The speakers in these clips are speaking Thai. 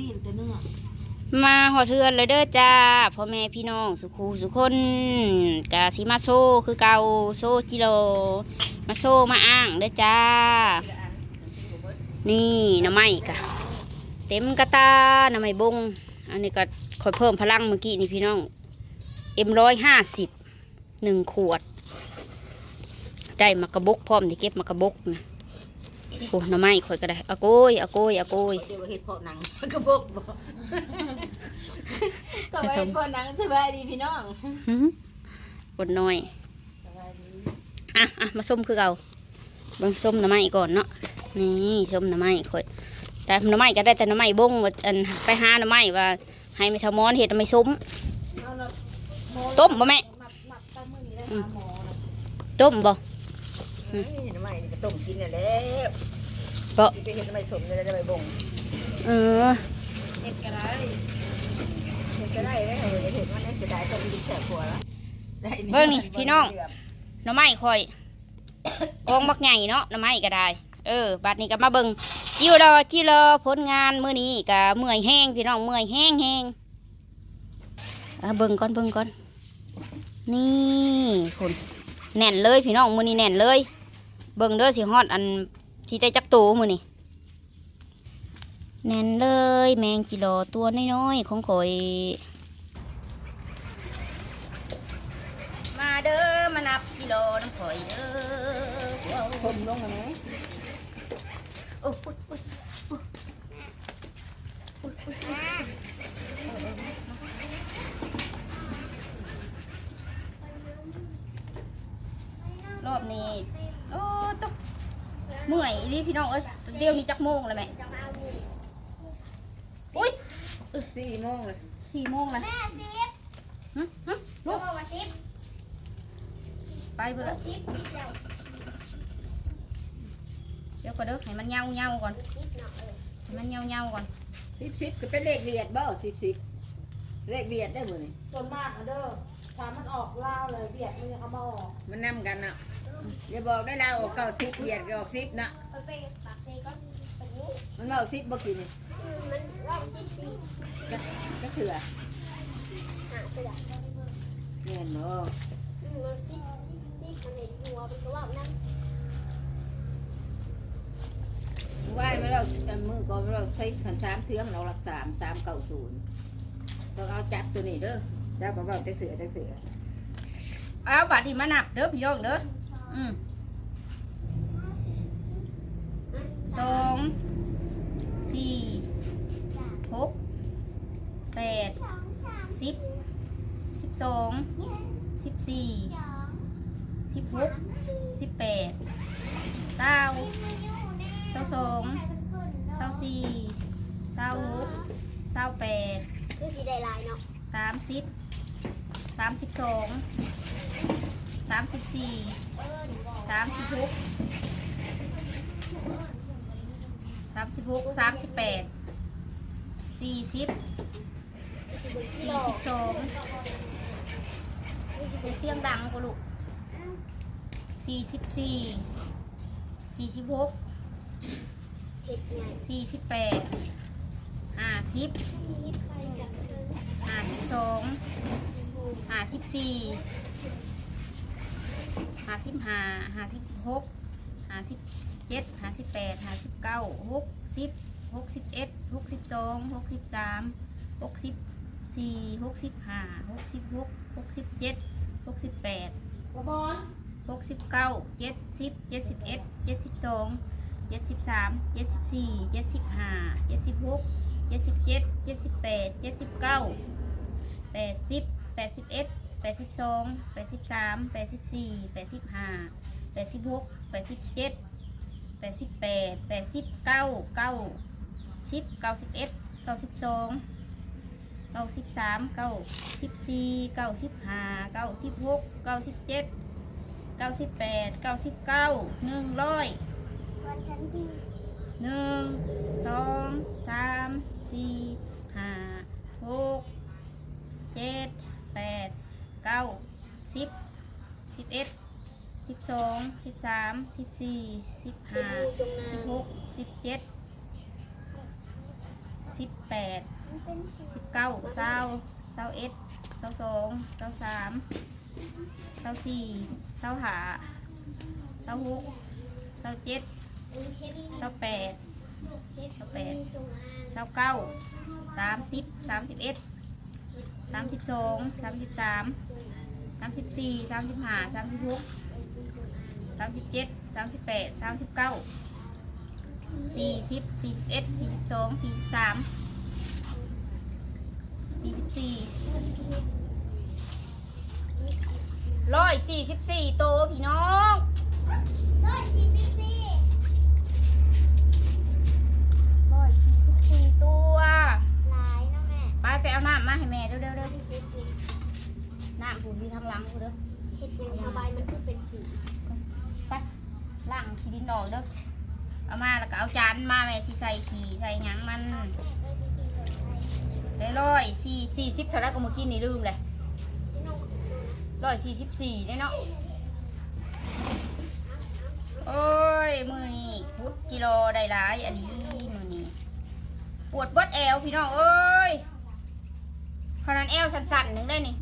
ซีนแต่เนื้อมาหอเทือนเลยเด้อจ้าพ่อแม่พี่น้องสุขูสุคนกาสิมาโซคือเกาโซจิโรมาโซมาอ้างเด้อจ้า นี่หน้ำไม้กะเต็มกระตาหน้ำไม้บง อันนี้ก็คอยเพิ่มพลังเมื่อกี้นี่พี่น้องเอ็มร้อยห้าสิบหนึ่งขวด ได้มากระบกพร้อมที่เก็บมากระบกนะ โอ้หน้ำไม้คอยก็ได้เอาโกยเอาโกยเอาโกยเดี๋ยวเห็ดเพาะหนังกระบอกบอกก็ไปเห็ดเพาะหนังสบายดีพี่น้องหืมกดน้อยสบายดีอะอะมาส้มคือเก่าเบิ่งส้มหน้ำไม้ก่อนเนาะนี่ส้มหน้ำไม้ค่อยแต่หน้ำไม้ก็ได้แต่หน้ำไม้บงว่าอันไปหาหน้ำไม้ว่า ให้ไม่ทำมอนเห็ดหน้ำไม้ส้มเอาละหมอต้มบ่แม่มัดมัดตั้งมือนี้ได้หาหมอนะต้มบ่เฮ้ยเห็นไหมนี่ก็ต้มกินเนี่ยแหละ เพราะที่ไปเห็นทำไมสมเลยได้ไปบ่งเออเห็ดก็ได้เห็ดก็ได้ได้เออเห็ดมันได้จะได้ก็ดีแสบหัวละได้เบิ่งนี่พี่น้องหน้ำไม้ค่อยกองบักใหญ่เนาะหน้ำไม้ก็ได้ เออบัดนี้ก็มาเบิ่งจิ้วรอจิ้วรอผลงานมื้อนี้ก็เมื่อยแห้งพี่น้องเมื่อยแห้งแห้งอะเบิ่งก่อนเบิ่งก่อนนี่คุณแน่นเลยพี่น้องมื้อนี้แน่นเลย เบิ่งเด้อสิฮอดอัน สิได้จักโตมื้อนี้แน่นเลยแมงจิโลตัวน้อยๆของข่อย มาเด้อมานับกิโลน้ำข่อยเด้อผมลงไหมโอ้ยโอ้ยโอ้ยรอบนี้โอ้ตก เมื่อยอีหลีพี่น้องเอ้ยเดี๋ยวนี้จักโมงแล้วแม่อุ้ยสี่โมงเลยสี่โมงแล้วแม่ซิปหึหึลูกว่าซิปไปเบื่อซิปเดี๋ยวเดี๋ยวก่อนเด้อให้มันเงาเงาๆก่อนซิปเนาะเออให้มันเงาเงาๆก่อนสิบสิบก็เป็นเลขเวียดบ่สิบสิบเลขเวียดได้บ่นี่ส่วนมากอะเด้อ ถ้ามันออกเล่าวเลยเบียดมันยังเอามาออกมันนำกันเนาะอย่าบอกได้แล้วออกเก้าสิบเวียดก็ออกสิบนะไปไปปากเซก็แบบนี้มันมาออกสิบบ่กินนี่มันรอบซิปซีก็ก็เถื่อหาเสือเงินบ่อืมมันซิปซิปซิปมันเห็นหัวมันก็ว่านั่นว่าไม่เราอันมือก่อนเราใช้สันสามเทือมันเอาหลักสามสามเก้าศูนย์ต้องเอาจับตัวนี้เด้อ จับเบาๆจะเสือจะเสือเอาบัตรที่มานับเด้อพี่น้องเด้ออืมสองสี่หกแปดสิบสิบสองสิบสี่สิบหกสิบแปดเก้าเศร้าสองเศร้าสี่เศร้าหกเศร้าแปดคือสีได้ลายเนาะ สามสิบสามสิบสองสามสิบสี่สามสิบหกสามสิบหกสามสิบแปดสี่สิบสี่สิบสองเป็นเสียงดังกว่าลูกสี่สิบสี่สี่สิบหกสี่สิบแปดห้าสิบ ซิปไปกับเธอห้าสิบสองห้าสิบสี่ห้าสิบห้าห้าสิบหกห้าสิบเจ็ดห้าสิบแปดห้าสิบเก้าหกสิบหกสิบเอ็ดหกสิบสองหกสิบสามหกสิบสี่หกสิบห้าหกสิบหกหกสิบเจ็ดหกสิบแปดกระบอนหกสิบเก้าเจ็ดสิบเจ็ดสิบเอ็ดเจ็ดสิบสองเจ็ดสิบสามเจ็ดสิบสี่เจ็ดสิบห้าเจ็ดสิบหก เจ็ดสิบเจ็ดเจ็ดสิบแปดเจ็ดสิบเก้าแปดสิบแปดสิบเอ็ดแปดสิบสองแปดสิบสามแปดสิบสี่แปดสิบห้าแปดสิบหกแปดสิบเจ็ดแปดสิบแปดแปดสิบเก้าเก้าสิบเก้าสิบเอ็ดเก้าสิบสองเก้าสิบสามเก้าสิบสี่เก้าสิบห้าเก้าสิบหกเก้าสิบเจ็ดเก้าสิบแปดเก้าสิบเก้าหนึ่งร้อย วันทันที หนึ่งสองสาม สี่ห้าหกเจ็ดแปดเก้าสิบสิบเอ็ดสิบสองสิบสามสิบสี่สิบห้าสิบหกสิบเจ็ดสิบแปดสิบเก้าเศร้าเศร้าเอ็ดเศร้าสองเศร้าสามเศร้าสี่เศร้าหาเศร้าหกเศร้าเจ็ดเป็นเฮดเศร้าแปดเฮดเป็นตรงอ่าง เศร้าเก้าสามสิบสามสิบเอ็ดสามสิบสองสามสิบสามสามสิบสี่สามสิบห้าสามสิบหกสามสิบเจ็ดสามสิบแปดสามสิบเก้าสี่สิบสี่สิบเอ็ดสี่สิบสองสี่สิบสามสี่สิบสี่ร้อยสี่สิบสี่โตพี่น้องร้อยสี่สิบสี่ ร้อยสี่สิบสี่ตัว หลายเนาะแม่ ไปไปเอาน้ำมาให้แม่เร็วเร็วเร็ว เฮ็ดกิน น้ำผูมีทางหลังกู เด้อเฮ็ดยังทำใบมันคือเป็นสีไปล้างขี้ดินออกเด้อเอามาแล้วก็เอาจานมาแม่สิใส่ขี้ใส่หยังมันได้ร้อยสี่สี่สิบเท่าไรก็เมื่อกี้นี่ลืมเลยร้อยสี่สิบสี่เนาะโอ้ยมือนี่พุดกิโลได้หลายอันนี้มือนี่ปวดบดแอวพี่น้องเอ้ยขนาดแอวสั่นๆหนึ่งได้นี่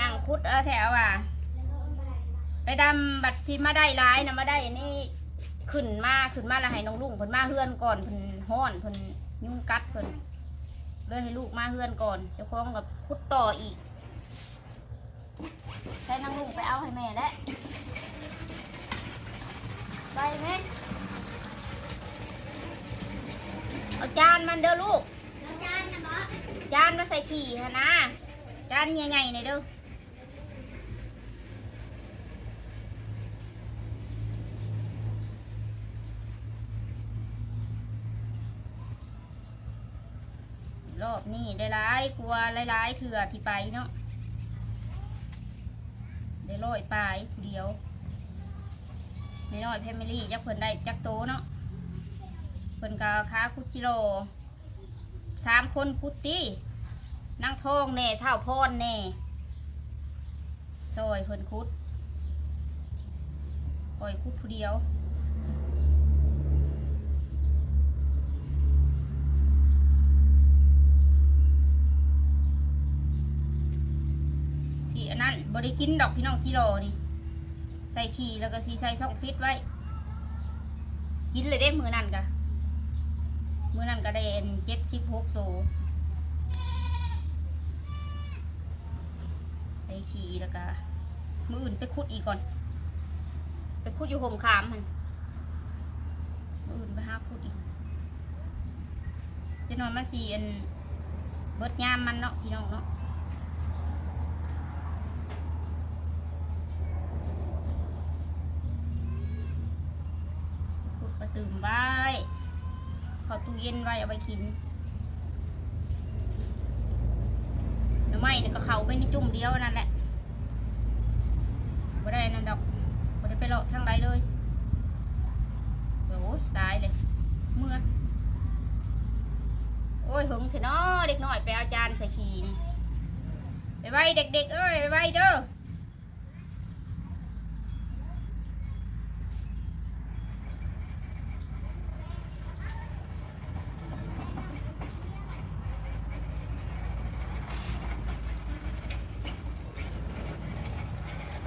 นั่งคุดเออแถวอะไปดำบัตรซีมาได้ร้ายนะมาได้อันนี้ขึ้นมาขึ้นมาแล้วให้น้องลุงเพิ่นมาเฮือนก่อนเพิ่นห้อนเพิ่นยุ่งกัดเพิ่นเลยให้ลูกมาเฮือนก่อนเจ้าของกับคุดต่ออีกใช้น้องลุงไปเอาให้แม่แล้วไปไหมเอาจานมันเด้อลูกแล้วจานนะบอสจานมาใส่ขี่ฮะนะจานใหญ่ๆหน่อยเด้อรอบ ร้ายกลัวหลายๆเถื่อที่ไปเนาะได้ร้อยปลายผู้เดียวไม่น้อยแพมิลี่จักเพิ่นได้จักโตเนาะเพิ่นก็ค้าคุจิโร่สามคนคุตตี้นั่งทองแน่เท่าพรแน่ซอยเพิ่นคุดปล่อยคุดผู้เดียว อันนั้กินดอกพี่น้องกิโลนี่ ใส่ขีแล้วก็สีใส่ซองฟิตไว้ กินเลยได้มือนั่นกะมือนั่นก็ได้เจ็ดสิบหกตัวใส่ขี้แล้วก็มืออื่นไปคุดอีกก่อน ไปคุดอยู่ห่มขามมันมืออื่นไปหาคุดอีก จะนอนมาสีอันเบิดยามมันเนาะพี่น้องเนาะคุดประ ตืมไว้เขอตู้เย็นไว้เอาไปกินหรือไม่เนี่ยก็เขาไปในจุ่มเดียวนั่นแหละไม่ได้นั่นดอกไม่ได้ไปเลาะทางใดเลยโอ้ยตายเลยเมื่อโอ้ยหงเถอะเนาะเด็กน้อยไปเอาจานใส่ขี่นี่ไปไว้เด็กๆเอ้ยไปไว้เด้อ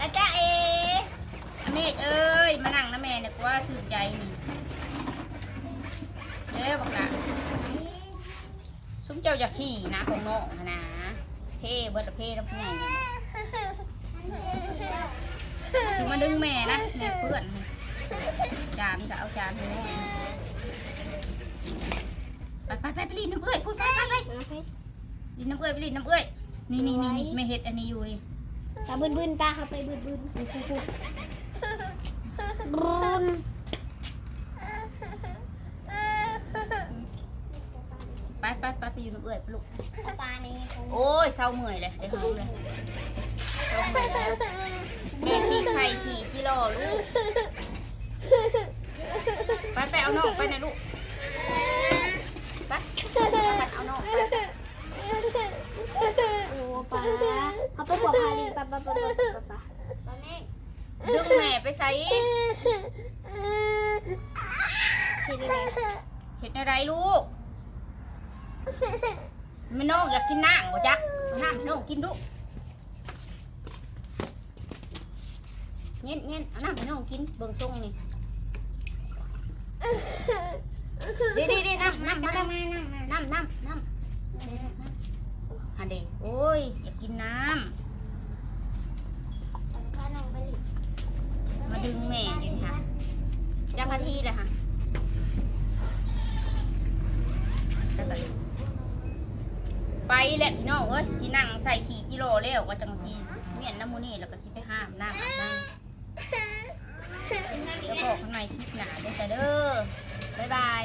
แล้วจ้าเออ เมฆเอ้ย มานั่งนะแม่เนี่ยกูว่าสื่นใจนี่เด้อบอกละซุ้มเจ้าอยากขี่นะของน้องนะเพ่เบิร์ดเพ่น้ำพี่คือมาดึงแม่นะแม่เพื่อนจานก็เอาจานให้แม่ไปไปไปไปรีดน้ำเอ้ยพูดไปไปไปรีดน้ำเอ้ยไปรีดน้ำเอ้ยนี่นี่นี่นี่แม่เห็ดอันนี้อยู่นี่ตาบึนบึนๆป้าเขาไปบึนบึนคูคูคู บึนไปไปไปไปอยู่น้ำเอ้ยไปลูก ปลานี่คงโอ้ยเศร้าเมื่อยเลยเดี๋ยวหอมเลยเศร้าเมื่อยแล้วแม่ซีไข่ขี่กิโลลูก ไปไปเอาน้องไปนะลูก ไปเอาน้องไป โอ้ป้าเขาไปบอกพาลีป้าป้าป้าป้าป้าป้าป้าแม่ ดึงแม่ไปใส่ เห็นไหม เห็ดแน ให้ไรลูกไม่น้องอยากกินน้ำบ่จ๊ะเอา น้องกินดุเงี้ยเงี้ยเอาน้ำให้น้องกินเบิ่งทรงนี่ดีดีดีน้ำน้ำมาน้ำน้ำน้ำน้ำฮันเดโอ้ยอยากกินน้ำมาดึงแม่อยู่นี่ค่ะจักนาทีเลยค่ะ ไปแหละพี่น้องเอ้ยสินั่งใส่ขี่กิโลแล้วก็จังสีเมียนน้ำมูนี่แล้วก็สิไปห้ามน้ำอาบน้ำแล้วบอกข้างในคลิปหนาเด้อจ้ะเด้อบ๊ายบาย